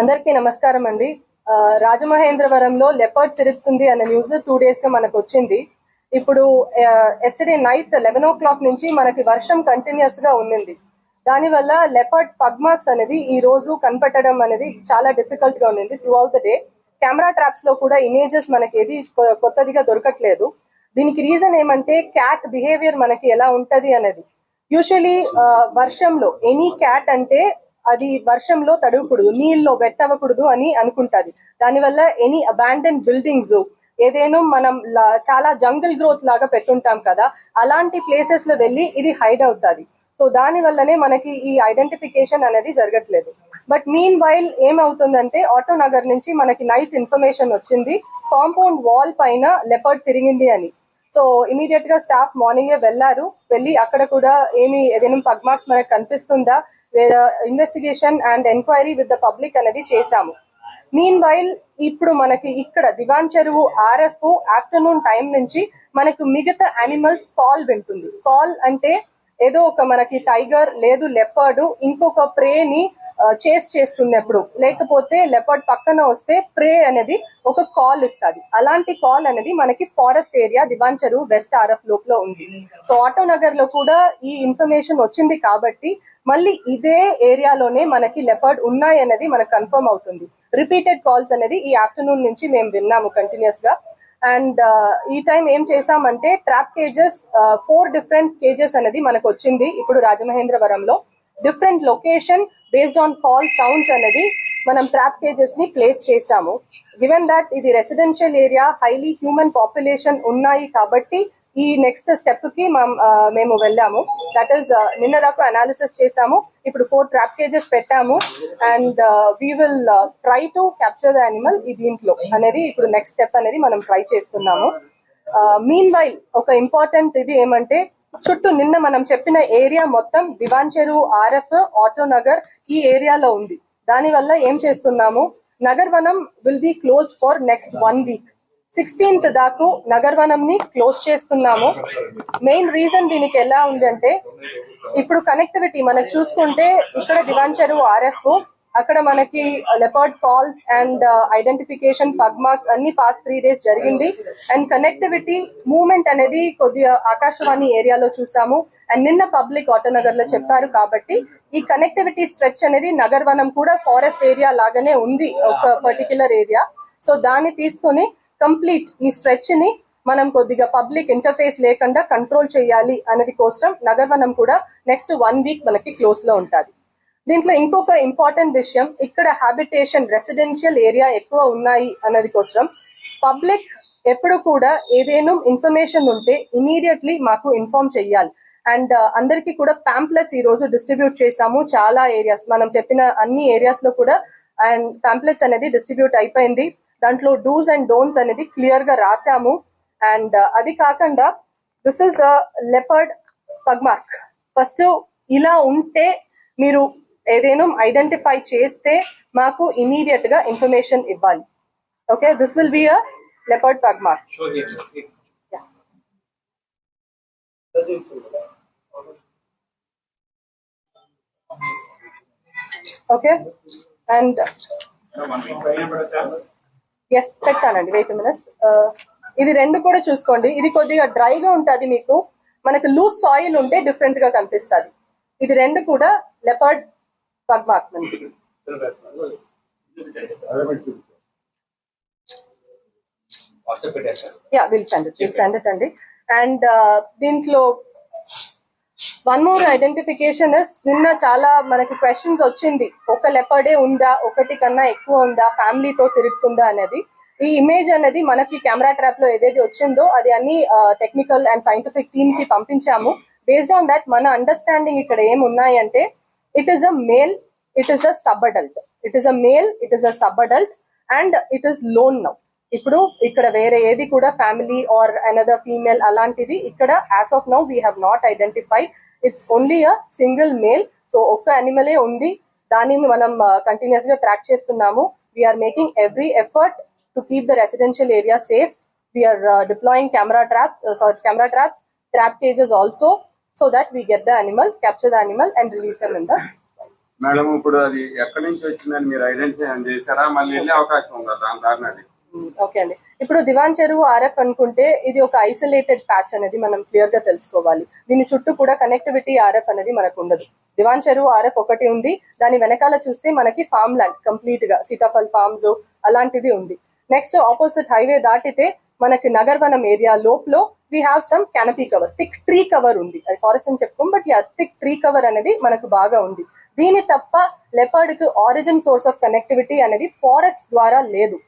అందరికీ నమస్కారం అండి. రాజమహేంద్రవరంలో లెపర్డ్ తిరుగుతుంది అన్న న్యూస్ టూ డేస్గా మనకు వచ్చింది. ఇప్పుడు yesterday night eleven o'clock నుంచి మనకి వర్షం కంటిన్యూస్గా ఉండింది దానివల్ల లెపర్డ్ పగ్మార్క్స్ అనేది ఈ రోజు కనపెట్టడం అనేది చాలా డిఫికల్ట్గా ఉండింది throughout the day camera ట్రాప్స్లో కూడా ఇమేజెస్ మనకి ఏది కొత్తదిగా దొరకట్లేదు. దీనికి రీజన్ ఏమంటే క్యాట్ బిహేవియర్ మనకి ఎలా ఉంటది అనేది. యూజువలీ వర్షంలో ఎనీ క్యాట్ అంటే అది వర్షంలో తడవకూడదు నీళ్ళలో పెట్టవకూడదు అని అనుకుంటది. దానివల్ల ఎనీ అబాండన్ బిల్డింగ్స్ ఏదేనో మనం చాలా జంగిల్ గ్రోత్ లాగా పెట్టుంటాం కదా అలాంటి ప్లేసెస్లో వెళ్ళి ఇది హైడ్ అవుతుంది. సో దాని వల్లనే మనకి ఈ ఐడెంటిఫికేషన్ అనేది జరగట్లేదు. బట్ మీన్ వైల్ ఏమవుతుందంటే ఆటో నగర్ నుంచి మనకి నైట్ ఇన్ఫర్మేషన్ వచ్చింది. కాంపౌండ్ వాల్ పైన లెపర్డ్ తిరిగింది అని. సో ఇమీడియట్గా స్టాఫ్ మార్నింగే వెళ్ళారు వెళ్ళి అక్కడ కూడా ఏమి ఏదైనా పగ్ మార్క్స్ మనకు కనిపిస్తుందా investigation and enquiry with the public అనేది చేశాము. మీన్ వైల్ ఇప్పుడు మనకి ఇక్కడ దివాన్ చెరువు ఆర్ఎఫ్ ఆఫ్టర్నూన్ టైం నుంచి మనకు మిగతా యానిమల్స్ కాల్ వింటుంది. కాల్ అంటే ఏదో ఒక మనకి టైగర్ లేదు లెపర్డ్ ఇంకొక ప్రేని చేస్ చేస్తున్నప్పుడు. లేకపోతే లెపర్డ్ పక్కన వస్తే ప్రే అనేది ఒక కాల్ ఇస్తుంది. అలాంటి కాల్ అనేది మనకి ఫారెస్ట్ ఏరియా దివాన్ చెరువు వెస్ట్ ఆర్ఎఫ్లో ఉంది. సో ఆటో నగర్లో కూడా ఈ ఇన్ఫర్మేషన్ వచ్చింది కాబట్టి మళ్ళీ ఇదే ఏరియాలోనే మనకి లెపర్డ్ ఉన్నాయి అనేది మనకు కన్ఫర్మ్ అవుతుంది. రిపీటెడ్ కాల్స్ అనేది ఈ ఆఫ్టర్నూన్ నుంచి మేము విన్నాము కంటిన్యూస్గా. అండ్ ఈ టైం ఏం చేసామంటే trap cages four different cages అనేది మనకు వచ్చింది ఇప్పుడు రాజమహేంద్రవరంలో. Different location based on call sounds అనేది మనం ట్రాప్ కేజెస్ని ప్లేస్ చేశాము. గివెన్ దట్ ఇది residential area highly human population ఉన్నాయి కాబట్టి ఈ నెక్స్ట్ స్టెప్కి మేము వెళ్ళాము. దట్ ఈస్ నిన్న దాకా అనాలిసిస్ చేశాము. ఇప్పుడు ఫోర్ ట్రాప్ కేజెస్ పెట్టాము. And we will try to capture the animal ఈ దీంట్లో అనేది ఇప్పుడు నెక్స్ట్ స్టెప్ అనేది మనం ట్రై చేస్తున్నాము. మీన్ వైల్ ఒక ఇంపార్టెంట్ ఇది ఏమంటే చుట్టూ నిన్న మనం చెప్పిన ఏరియా మొత్తం దివాన్ చెరువు ఆర్ఎఫ్ ఆటో నగర్ ఈ ఏరియాలో ఉంది. దానివల్ల ఏం చేస్తున్నాము? Nagarvanam will be closed for next one week sixteenth దాకా నగర్వనం ని క్లోజ్ చేస్తున్నాము. మెయిన్ రీజన్ దీనికి ఎలా ఉంది అంటే ఇప్పుడు కనెక్టివిటీ మనం చూసుకుంటే ఇక్కడ దివాన్ చెరువు ఆర్ఎఫ్ అక్కడ మనకి leopard calls and identification pug marks అన్ని పాస్ త్రీ డేస్ జరిగింది. అండ్ కనెక్టివిటీ మూవ్మెంట్ అనేది కొద్దిగా ఆకాశవాణి ఏరియాలో చూసాము. అండ్ నిన్న పబ్లిక్ ఆటోనగర్లో చెప్పారు కాబట్టి ఈ కనెక్టివిటీ స్ట్రెచ్ అనేది నగర్వనం కూడా ఫారెస్ట్ ఏరియా లాగానే ఉంది ఒక పర్టికులర్ ఏరియా సో దాన్ని తీసుకొని కంప్లీట్ ఈ స్ట్రెచ్ని మనం కొద్దిగా పబ్లిక్ ఇంటర్ఫేస్ లేకుండా కంట్రోల్ చేయాలి అనేది కోసం నగర్వనం కూడా నెక్స్ట్ వన్ వీక్ మనకి క్లోజ్లో ఉంటుంది. దీంట్లో ఇంకొక ఇంపార్టెంట్ విషయం ఇక్కడ హ్యాబిటేషన్ రెసిడెన్షియల్ ఏరియా ఎక్కువ ఉన్నాయి అన్నది కోసం పబ్లిక్ ఎప్పుడు కూడా ఏదైనా ఇన్ఫర్మేషన్ ఉంటే ఇమీడియట్లీ మాకు ఇన్ఫార్మ్ చెయ్యాలి. అండ్ uh, అందరికీ కూడా పాంప్లెట్స్ ఈ రోజు డిస్ట్రిబ్యూట్ చేసాము చాలా ఏరియాస్ మనం చెప్పిన అన్ని ఏరియాస్లో కూడా అండ్ పాంప్లెట్స్ అనేది డిస్ట్రిబ్యూట్ అయిపోయింది. దాంట్లో డూస్ అండ్ డోన్స్ అనేది క్లియర్గా రాసాము అండ్ uh, అది కాకుండా this is leopard pugmark first ఇలా ఉంటే మీరు ఏదైనా ఐడెంటిఫై చేస్తే మాకు ఇమీడియట్గా ఇన్ఫర్మేషన్ ఇవ్వాలి. Okay this will be a leopard pugmark okay and yes పెట్టానండి వెయిట్ మినిట్ ఇది రెండు కూడా చూసుకోండి. ఇది కొద్దిగా డ్రైగా ఉంటుంది మీకు. మనకు లూజ్ సాయిల్ ఉంటే డిఫరెంట్గా కనిపిస్తుంది. ఇది రెండు కూడా leopard pugmark yeah will send it will send it అండి. అండ్ uh, దీంట్లో వన్ మోర్ ఐడెంటిఫికేషన్ ఇస్ నిన్న చాలా మనకి క్వశ్చన్స్ వచ్చింది. ఒక లెపర్డే ఉందా? ఒకటి కన్నా ఎక్కువ ఉందా? ఫ్యామిలీతో తిరుగుతుందా అనేది. ఈ ఇమేజ్ అనేది మనకి కెమెరా ట్రాప్లో ఏదైతే వచ్చిందో అది అన్ని టెక్నికల్ అండ్ సైంటిఫిక్ టీమ్కి పంపించాము. బేస్డ్ ఆన్ దట్ మన అండర్స్టాండింగ్ ఇక్కడ ఏమున్నాయంటే ఉన్నాయంటే it is a male it is a sub adult it is a male it is a sub adult and it is lone now ఇప్పుడు ఇక్కడ వేరే ఏది కూడా ఫ్యామిలీ ఆర్ అనదర్ ఫీమేల్ అలాంటిది ఇక్కడ as of now we have not identify it's only a single male so ఒక్క అనిమలే ఉంది. దానిని మనం కంటిన్యూస్గా ట్రాక్ చేస్తున్నాము. We are making every effort to keep the residential area safe we are deploying camera trap sorry camera traps trap cages also so that we get the animal, capture the animal and release them in the madam ఇప్పుడు అది ఎక్కడి నుంచి వచ్చిందని మీరు identify చేశారా? మళ్ళీ వెళ్ళే అవకాశం ఉందా దాని దారిని అది ఓకే అండి. ఇప్పుడు దివాన్ చెరువు ఆర్ఎఫ్ అనుకుంటే ఇది ఒక ఐసోలేటెడ్ ప్యాచ్ అనేది మనం క్లియర్గా తెలుసుకోవాలి. దీని చుట్టూ కూడా కనెక్టివిటీ ఆర్ఎఫ్ అనేది మనకు ఉండదు. దివాన్ చెరువు ఆర్ఎఫ్ ఒకటి ఉంది. దాని వెనకాల చూస్తే మనకి ఫామ్ ల్యాండ్ కంప్లీట్గా సీతాఫల్ ఫార్మ్స్ అలాంటిది ఉంది. నెక్స్ట్ ఆపోజిట్ హైవే దాటితే మనకి నగర్వనం ఏరియా లోపల we have some canopy cover thick tree cover ఉంది. అది ఫారెస్ట్ అని చెప్పుకోం but yeah thick tree cover అనేది మనకు బాగా ఉంది. దీని తప్ప లెపర్డ్కు ఆరిజిన్ సోర్స్ ఆఫ్ కనెక్టివిటీ అనేది ఫారెస్ట్ ద్వారా లేదు.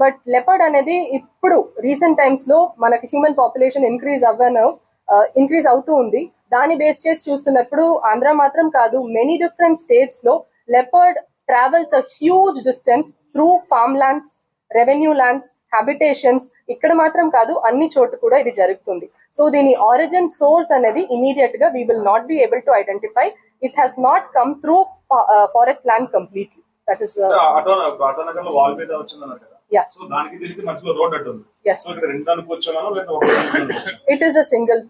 బట్ లెపర్డ్ అనేది ఇప్పుడు రీసెంట్ టైమ్స్లో మనకి హ్యూమన్ పాపులేషన్ ఇంక్రీజ్ అవ్వను uh, ఇంక్రీజ్ అవుతూ ఉంది. దాన్ని బేస్ చేసి చూస్తున్నప్పుడు ఆంధ్ర మాత్రం కాదు మెనీ డిఫరెంట్ స్టేట్స్లో leopard travels a huge distance through farm lands revenue lands habitations ఇక్కడ మాత్రం కాదు అన్ని చోటు కూడా ఇది జరుగుతుంది. సో దీని ఆరిజిన్ సోర్స్ అనేది ఇమీడియట్గా we will not be able to identify it has not come through forest land completely that is? It is a single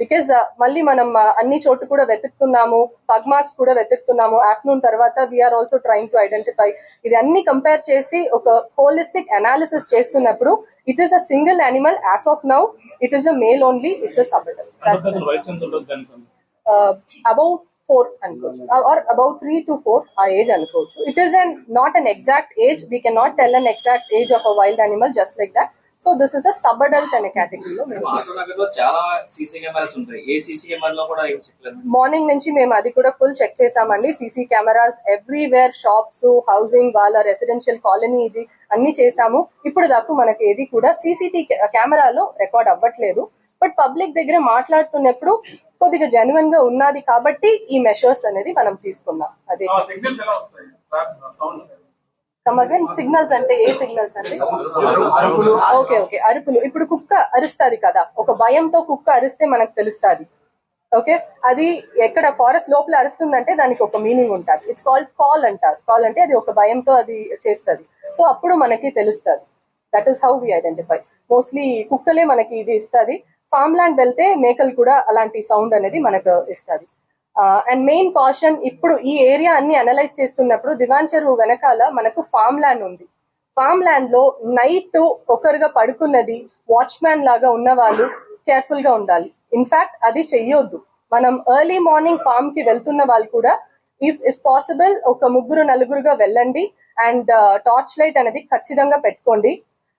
because మళ్ళీ మనం uh, అన్ని చోటు కూడా వెతుకుతున్నాము పగ్ మార్క్స్ కూడా వెతుకుతున్నాము. ఆఫ్టర్నూన్ తర్వాత we are also trying to identify ఇది అన్ని కంపేర్ చేసి ఒక హోలిస్టిక్ అనాలిసిస్ చేస్తున్నప్పుడు it is a single animal as of now it is a male only it's a దానికి అబౌట్ ఫోర్ అనుకోవచ్చు. Or about three to four ఆ age అనుకోవచ్చు. It is an not an exact age we can not tell an exact age of a wild animal just like that so this is a sub adult అనే కేటగిరీలో మేము auto నగర్లో చాలా CC cameras ఉంటాయి. ఏ CC camera లో కూడా ఏం చెప్పలేదు. మార్నింగ్ నుంచి మేము అది కూడా ఫుల్ చెక్ చేసామండి CC cameras everywhere shops housing వాళ్ళ రెసిడెన్షియల్ కాలనీ ఇది అన్ని చేసాము ఇప్పుడు దాకా మనకి ఏది కూడా సీసీటీ కెమెరాలో రికార్డ్ అవ్వట్లేదు. బట్ పబ్లిక్ దగ్గర మాట్లాడుతున్నప్పుడు కొద్దిగా జెన్యున్గా ఉన్నది కాబట్టి ఈ మెషర్స్ అనేది మనం తీసుకున్నాం. అదే. అగైన్ సిగ్నల్స్ అంటే ఏ సిగ్నల్స్ అండి? Okay okay. అరుపులు. ఇప్పుడు కుక్క అరుస్తుంది కదా. ఒక భయంతో కుక్క అరిస్తే మనకు తెలుస్తుంది. ఓకే? అది ఎక్కడ ఫారెస్ట్ లోపల అరుస్తుందంటే దానికి ఒక మీనింగ్ ఉంటుంది. ఇట్స్ కాల్డ్ కాల్ అంటారు. కాల్ అంటే అది ఒక భయంతో అది చేస్తుంది. సో అప్పుడు మనకి తెలుస్తుంది. That is how we identify mostly కుక్కలే మనకి ఇది ఇస్తుంది. ఫామ్ ల్యాండ్ వెళ్తే మేకలు కూడా అలాంటి సౌండ్ అనేది మనకు ఇస్తుంది. అండ్ మెయిన్ కాషన్ ఇప్పుడు ఈ ఏరియా అన్ని అనలైజ్ చేస్తున్నప్పుడు దివాన్ చెరువు వెనకాల మనకు ఫామ్ ల్యాండ్ ఉంది. ఫామ్ ల్యాండ్లో నైట్ ఒకరుగా పడుకున్నది వాచ్మ్యాన్ లాగా ఉన్న వాళ్ళు కేర్ఫుల్గా ఉండాలి. ఇన్ఫాక్ట్ అది చెయ్యొద్దు. మనం ఎర్లీ మార్నింగ్ ఫామ్కి వెళ్తున్న వాళ్ళు కూడా ఇఫ్ ఇఫ్ పాసిబుల్ ఒక ముగ్గురు నలుగురుగా వెళ్ళండి అండ్ టార్చ్ లైట్ అనేది ఖచ్చితంగా పెట్టుకోండి.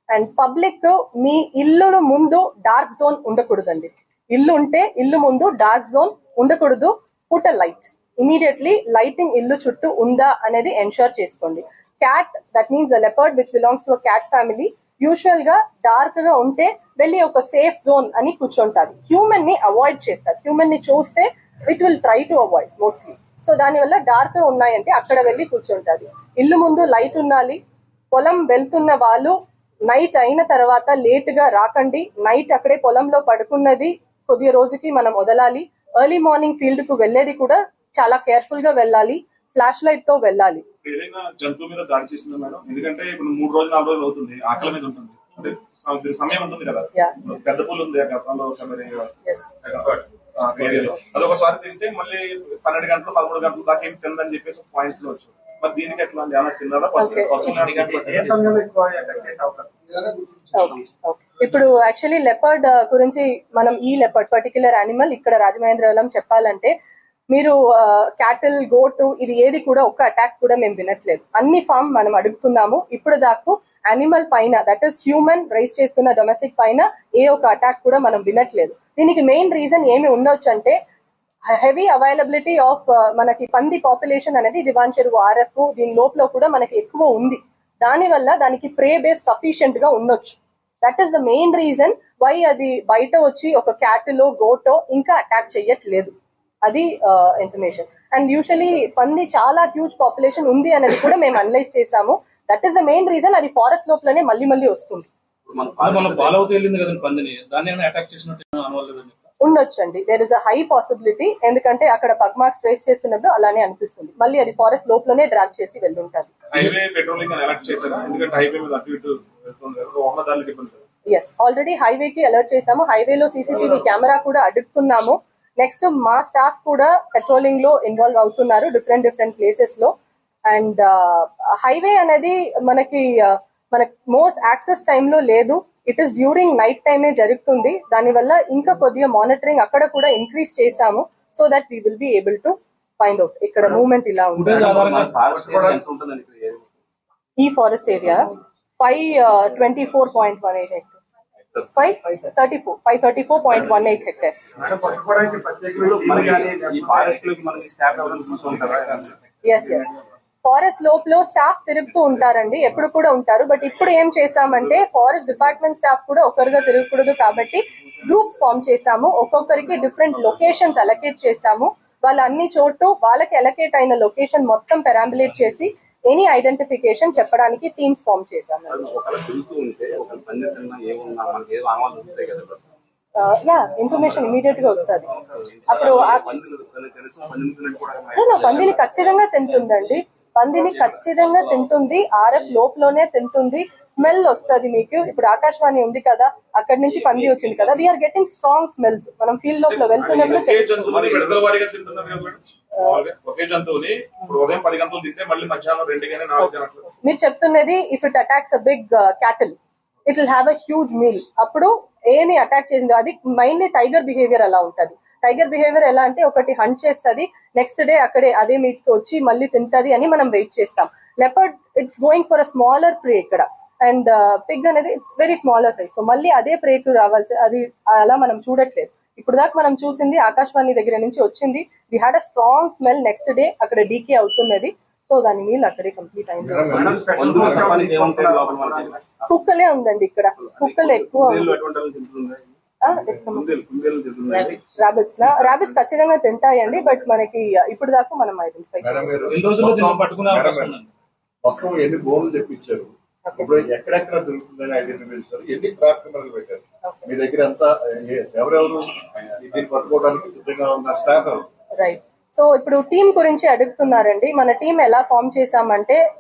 అండ్ పబ్లిక్ మీ ఇల్లు ముందు డార్క్ జోన్ ఉండకూడదండి. ఇల్లు ఉంటే ఇల్లు ముందు డార్క్ జోన్ ఉండకూడదు. Put a light. Immediately lighting ఇల్లు చుట్టూ ఉందా అనేది ఎన్షూర్ చేసుకోండి. Cat that means the leopard which belongs to cat family యూజువల్గా డార్క్గా ఉంటే వెళ్ళి ఒక సేఫ్ జోన్ అని కూర్చుంటారు హ్యూమన్ని అవాయిడ్ చేస్తారు. హ్యూమన్ని చూస్తే it will try to avoid mostly so దానివల్ల డార్క్గా ఉన్నాయంటే అక్కడ వెళ్ళి కూర్చుంటారు ఇల్లు ముందు లైట్ ఉండాలి. పొలం వెళ్తున్న వాళ్ళు నైట్ అయిన తర్వాత లేట్గా రాకండి. నైట్ అక్కడే పొలంలో పడుకున్నది కొద్ది రోజుకి మనం వదలాలి. ఎర్లీ మార్నింగ్ ఫీల్డ్కు వెళ్ళేది కూడా చాలా కేర్ఫుల్గా వెళ్ళాలి ఫ్లాష్ లైట్తో వెళ్ళాలి. జంతువు మీద దాడి చేసిందా మేడం? ఎందుకంటే ఇప్పుడు మూడు రోజులు నాలుగు రోజులు అవుతుంది ఆకలి మీద ఉంటుంది. సమయం ఉంటుంది కదా. పెద్ద పూలు ఉంది గతంలో సమయం Yes. ఏరియాలో అది ఒకసారి తింటే మళ్ళీ పన్నెండు గంటలు పదమూడు గంటల దాకా ఏం తిందని చెప్పేసి పాయింట్లో వచ్చు. మరి దీనికి ఎట్లా ఏమైనా తిన్నారా Okay. ఏ సమయంలో ఎక్కువ అటాక్ చేసే అవకాశం Okay, okay. ఇప్పుడు యాక్చువల్లీ లెపర్డ్ గురించి మనం ఈ లెపర్డ్ పర్టికులర్ యానిమల్ ఇక్కడ రాజమహేంద్రవరం చెప్పాలంటే మీరు క్యాటిల్ గోటు ఇది ఏది కూడా ఒక్క అటాక్ కూడా మేము వినట్లేదు. అన్ని ఫామ్ మనం అడుగుతున్నాము. ఇప్పుడు దాకా యానిమల్ పైన దట్ ఈస్ హ్యూమన్ రైస్ చేస్తున్న డొమెస్టిక్ పైన ఏ ఒక్క అటాక్ కూడా మనం వినట్లేదు. దీనికి మెయిన్ రీజన్ ఏమి ఉండొచ్చు అంటే హెవీ అవైలబిలిటీ ఆఫ్ మనకి పంది పాపులేషన్ అనేది దివాన్ చెరువు ఆర్ఎఫ్ దీని లోపల కూడా మనకి ఎక్కువ ఉంది. దానివల్ల దానికి ప్రే బేస్ సఫిషియెంట్గా ఉండొచ్చు. That is the main reason why అది బయట వచ్చి ఒక క్యాట్లో గోటో ఇంకా అటాక్ చేయట్లేదు అది ఇన్ఫర్మేషన్ అండ్ యూజువలీ పంది చాలా హ్యూజ్ పాపులేషన్ ఉంది అనేది కూడా మేము అనలైజ్ చేసాము. That is the main reason అది ఫారెస్ట్ లోపలనే మళ్ళీ మళ్ళీ వస్తుంది. మనం ఫాలో అవుతూ వెళ్ళింది కదా పందిని. దాన్ని అటాక్ చేసినట్టు ఉండొచ్చండి. There is a high possibility ఎందుకంటే అక్కడ పగ్మార్క్స్ ట్రేస్ చేస్తున్నప్పుడు అలానే అనిపిస్తుంది. మళ్ళీ అది ఫారెస్ట్ లోపలనే డ్రాగ్ చేసి వెళ్ళుంటది హైవే పెట్రోలింగ్ అని అలర్ట్ చేశారా? ఎందుకంటే హైవే మీద అటు ఇటు వెళ్తుంది కదా వాహనదారులకు ఇబ్బంది కదా ఎస్ ఆల్రెడీ హైవే కి అలర్ట్ చేసాము హైవేలో సీసీటీవీ కెమెరా కూడా అడుగుతున్నాము. నెక్స్ట్ మా స్టాఫ్ కూడా పెట్రోలింగ్లో ఇన్వాల్వ్ అవుతున్నారు డిఫరెంట్ డిఫరెంట్ ప్లేసెస్లో. అండ్ హైవే అనేది మనకి uh, మనకి మోస్ట్ యాక్సెస్లో లేదు. ఇట్ ఇస్ డ్యూరింగ్ నైట్ టైమే జరుగుతుంది. దానివల్ల ఇంకా కొద్దిగా మానిటరింగ్ అక్కడ కూడా ఇంక్రీజ్ చేశాము so that we will be able to find out ఇక్కడ మూవ్మెంట్ ఇలా ఉంది? ఈ forest area five twenty four point one eight hectares five thirty four five thirty four point one eight hectares yes yes forest లోపల staff తిరుగుతూ ఉంటారండి. ఎప్పుడు కూడా ఉంటారు. బట్ ఇప్పుడు ఏం చేసామంటే ఫారెస్ట్ డిపార్ట్మెంట్ స్టాఫ్ కూడా ఒకరుగా తిరగకూడదు కాబట్టి గ్రూప్స్ ఫామ్ చేసాము ఒక్కొక్కరికి డిఫరెంట్ లొకేషన్స్ అలకేట్ చేసాము వాళ్ళ అన్ని చోటు వాళ్ళకి అలకేట్ అయిన లొకేషన్ మొత్తం పెరాంబులేట్ చేసి ఎనీ ఐడెంటిఫికేషన్ చెప్పడానికి టీమ్స్ ఫామ్ కదా యా ఇన్ఫర్మేషన్ ఇమీడియట్గా వస్తుంది. అప్పుడు పందిని ఖచ్చితంగా తింటుందండి. పందిని ఖచ్చితంగా తింటుంది ఆర్ఎఫ్ లోపలనే తింటుంది. స్మెల్ వస్తది మీకు. ఇప్పుడు ఆకాశవాణి ఉంది కదా అక్కడి నుంచి పంది వచ్చింది కదా. We are getting strong smells మనం ఫీల్డ్ లోపల వెళ్తున్నప్పుడు మేడం? మీరు చెప్తున్నది if it attacks a big cattle it will have a huge meal అప్పుడు ఏమి అటాక్ చేసిందో అది మైన్లీ టైగర్ బిహేవియర్ అలా ఉంటది. టైగర్ బిహేవియర్ ఎలా అంటే ఒకటి హంట్ చేస్తది నెక్స్ట్ డే అక్కడే అదే మీట్ వచ్చి మళ్ళీ తింటది అని మనం వెయిట్ చేస్తాం. Leopard it's going for a smaller prey ఇక్కడ. అండ్ పిగ్ అనేది it's very smaller size. So మళ్ళీ అదే ప్రేకు రావాల్సి అది అలా మనం చూడట్లేదు. ఇప్పుడు దాకా మనం చూసింది ఆకాశవాణి దగ్గర నుంచి వచ్చింది. We had a strong smell next day అక్కడ డీకే అవుతున్నది. సో దాని మీల్ అక్కడే కంప్లీట్ అయింది. కుక్కలే ఉందండి ఇక్కడ. కుక్కలు ఎక్కువ. రాబిట్స్ నా రాబిట్స్ ఖచ్చితంగా తింటాయండి బట్ మనకి ఇప్పుడు దాకా మనం ఐడెంటిఫై మేడం గారు ఎన్ని రోజుల్లో దీన్ని పట్టుకునే మేడం అవకాశం గారు, ఉందండి మొత్తం ఎన్ని బోన్లు తెప్పించారు? ఇప్పుడు ఎక్కడెక్కడ దొరుకుతుందని ఐడెంటిఫై చేశారు? ఎన్ని ట్రాప్ కెమెరాలు పెట్టారు? మీ దగ్గర అంతా ఏ- ఎవరెవరు దీన్ని పట్టుకోవడానికి సిద్ధంగా ఉన్న స్టాఫ్ ఎవరు? రైట్. సో ఇప్పుడు టీం గురించి అడుగుతున్నారండి. మన టీం ఎలా ఫామ్ చేసామంటే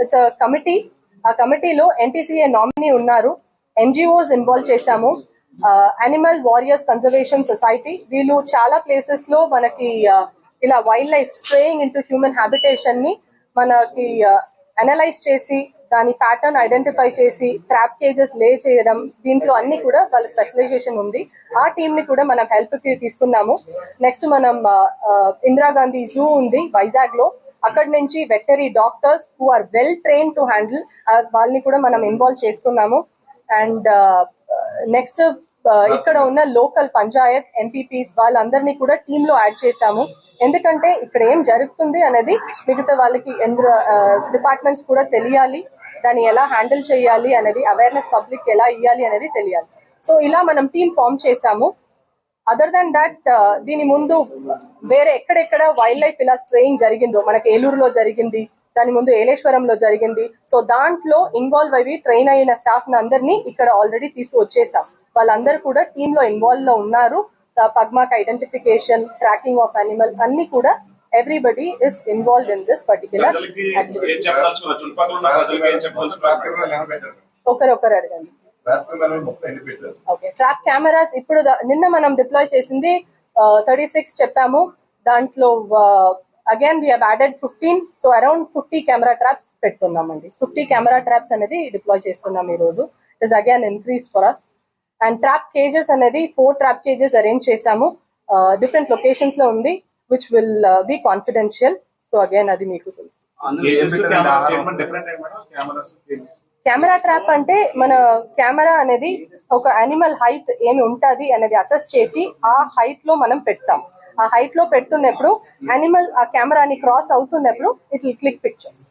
ఇట్స్ కమిటీ. ఆ కమిటీలో ఎన్టీసీఏ నామినీ ఉన్నారు. ఎన్జిఓస్ ఇన్వాల్వ్ చేశాము. అనిమల్ వారియర్స్ కన్జర్వేషన్ సొసైటీ వీళ్ళు చాలా ప్లేసెస్లో మనకి ఇలా wildlife straying into human హ్యాబిటేషన్ని మనకి అనలైజ్ చేసి దాని ప్యాటర్న్ ఐడెంటిఫై చేసి ట్రాప్ కేజెస్ లే చేయడం దీంట్లో అన్ని కూడా వాళ్ళ స్పెషలైజేషన్ ఉంది. ఆ టీమ్ని కూడా మనం హెల్ప్కి తీసుకున్నాము. నెక్స్ట్ మనం ఇందిరాగాంధీ జూ ఉంది వైజాగ్లో. అక్కడ నుంచి veterinary doctors who are well train to handle వాళ్ళని కూడా మనం ఇన్వాల్వ్ చేసుకున్నాము. అండ్ నెక్స్ట్ ఇక్కడ ఉన్న లోకల్ పంచాయత్ ఎంపీపీస్ వాళ్ళందరినీ కూడా టీమ్లో యాడ్ చేశాము. ఎందుకంటే ఇక్కడ ఏం జరుగుతుంది అనేది మిగతా వాళ్ళకి డిపార్ట్మెంట్స్ కూడా తెలియాలి. దాన్ని ఎలా హ్యాండిల్ చేయాలి అనేది అవేర్నెస్ పబ్లిక్ ఎలా ఇవ్వాలి అనేది తెలియాలి. సో ఇలా మనం టీం ఫామ్ చేశాము. అదర్ దాన్ దట్ దీని ముందు వేరే ఎక్కడెక్కడ వైల్డ్ లైఫ్ ఇలా స్ట్రేయింగ్ జరిగిందో మనకి ఏలూరులో జరిగింది దాని ముందు ఏలేశ్వరంలో జరిగింది. సో దాంట్లో ఇన్వాల్వ్ అయ్యి ట్రైన్ అయిన స్టాఫ్ అందరినీ ఇక్కడ ఆల్రెడీ తీసి వచ్చేసాం. వాళ్ళందరూ కూడా టీమ్లో ఇన్వాల్వ్లో ఉన్నారు. Pugmark identification tracking of animal అన్ని కూడా everybody is involve in this particular ఒకరొకరు అడగండి. ఓకే. ట్రాప్ కెమెరాస్ ఇప్పుడు నిన్న మనం డిప్లాయ్ చేసింది థర్టీ సిక్స్ చెప్పాము. దాంట్లో again we added fifteen so around fifty camera traps పెడుతున్నామండి fifty camera traps అనేది డిప్లాయ్ చేస్తున్నాం ఈ రోజు. Is again increase for us and trap cages అనేది ఫోర్ ట్రాప్ కేజెస్ అరేంజ్ చేశాము. డిఫరెంట్ లొకేషన్స్లో ఉంది which will be confidential so again అది మీకు తెలుసు. కెమెరా ట్రాప్ అంటే మన కెమెరా అనేది ఒక యానిమల్ హైట్ ఏమి ఉంటది అనేది అసెస్ చేసి ఆ హైట్లో మనం పెడతాం. ఆ హైట్లో పెట్టున్నప్పుడు అనిమల్ ఆ కెమెరాని క్రాస్ అవుతున్నప్పుడు it will click pictures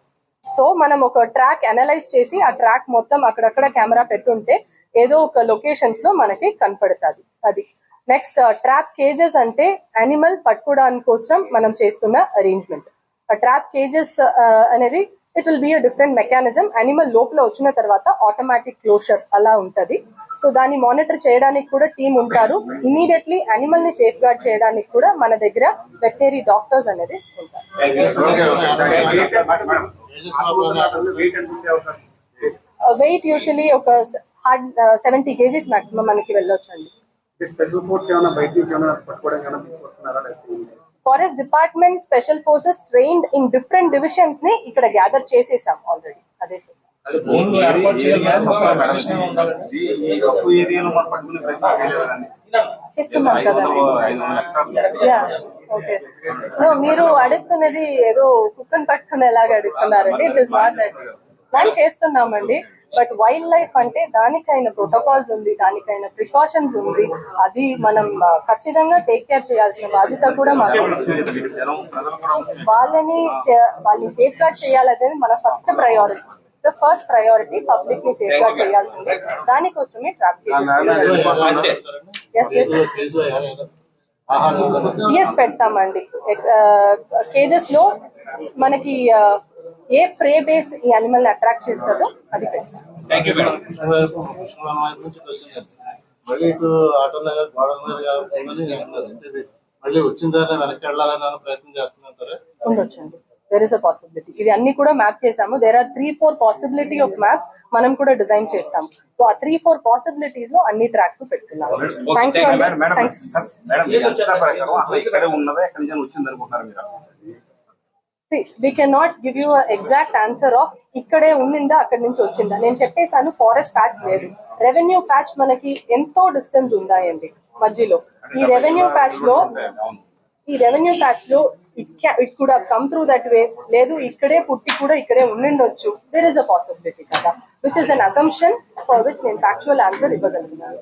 so మనం ఒక ట్రాక్ అనలైజ్ చేసి ఆ ట్రాక్ మొత్తం అక్కడక్కడ కెమెరా పెట్టుంటే ఏదో ఒక లొకేషన్స్లో మనకి కనపడుతుంది. అది. నెక్స్ట్ ట్రాప్ కేజెస్ అంటే అనిమల్ పట్టుకోవడానికి కోసం మనం చేస్తున్న అరేంజ్మెంట్ ఆ ట్రాప్ కేజెస్ అనేది it will be a different mechanism animal లోపల వచ్చిన తర్వాత ఆటోమేటిక్ క్లోజర్ అలా ఉంటది. సో దాన్ని మానిటర్ చేయడానికి కూడా టీం ఉంటారు. ఇమీడియట్లీ అనిమల్ని సేఫ్ గార్డ్ చేయడానికి కూడా మన దగ్గర వెటనరీ డాక్టర్స్ అనేది ఉంటారు. వెయిట్ వెయిట్ యూజువలీ ఒక హార్డ్ సెవెంటీ కేజీస్ మాక్సిమం మనకి వెళ్ళొచ్చు అండి forest department special forces trained in different డివిజన్స్ని ఇక్కడ గ్యాదర్ చేసేసాం ఆల్రెడీ. అదే చేస్తున్నాం కదా. ఓకే. నో మీరు అడుగుతున్నది ఏదో కుక్కని పట్టుకునేలాగా అడుగుతున్నారండి. ఇట్ ఇస్ నాట్ దట్ చేస్తున్నామండి. బట్ వైల్డ్ లైఫ్ అంటే దానికైన ప్రోటోకాల్స్ ఉంది దానికైన ప్రికాషన్స్ ఉంది. అది మనం ఖచ్చితంగా టేక్ కేర్ చేయాల్సిన బాధ్యత కూడా మాకు. వాళ్ళని చే- వాళ్ళని సేఫ్ గార్డ్ చేయాలనేది మన first priority. The first priority పబ్లిక్ని సేఫ్ గార్డ్ చేయాల్సిందే. దానికోసమే ట్రాప్ ఎస్ పెడతామండి. కేజెస్లో మనకి ఏ ప్రే బేస్ ఈ అనిమల్ అట్రాక్ట్ చేస్తుందో అది పెడతాం థ్యాంక్ యూ మేడం మళ్ళీ ఇటు ఆటో నగర్ గోడల మీద కాకుండా నేను అన్నది. అంటే ఇది మళ్ళీ వచ్చిన దాన్ని వెనక్కి వెళ్ళాలని ప్రయత్నం చేస్తున్నారా ఉండొచ్చండి. దెర్ ఇస్ అ పాసిబిలిటీ ఇవి అన్ని కూడా మ్యాప్ చేసాము there are three four possibility of maps మనం కూడా డిజైన్ చేస్తాం సో ఆ త్రీ ఫోర్ పాసిబిలిటీస్లో అన్ని ట్రాక్స్ పెడుతున్నాము. Thank you thanks we can not give you exact answer of ఇక్కడే ఉండిందా అక్కడి నుంచి వచ్చిందా. నేను చెప్పేశాను ఫారెస్ట్ ప్యాచ్ లేదు. రెవెన్యూ ప్యాచ్ మనకి ఎంతో డిస్టెన్స్ ఉన్నాయండి మధ్యలో. ఈ రెవెన్యూ ప్యాచ్లో ఈ revenue ప్యాచ్లో it could come through that way లేదు ఇక్కడే పుట్టి కూడా ఇక్కడే ఉండిండొచ్చు. దేర్ ఇస్ అ పాసిబిలిటీ కదా. Which is an assumption for which నేను ఫ్యాక్చువల్ ఆన్సర్ ఇవ్వగలుగుతున్నాను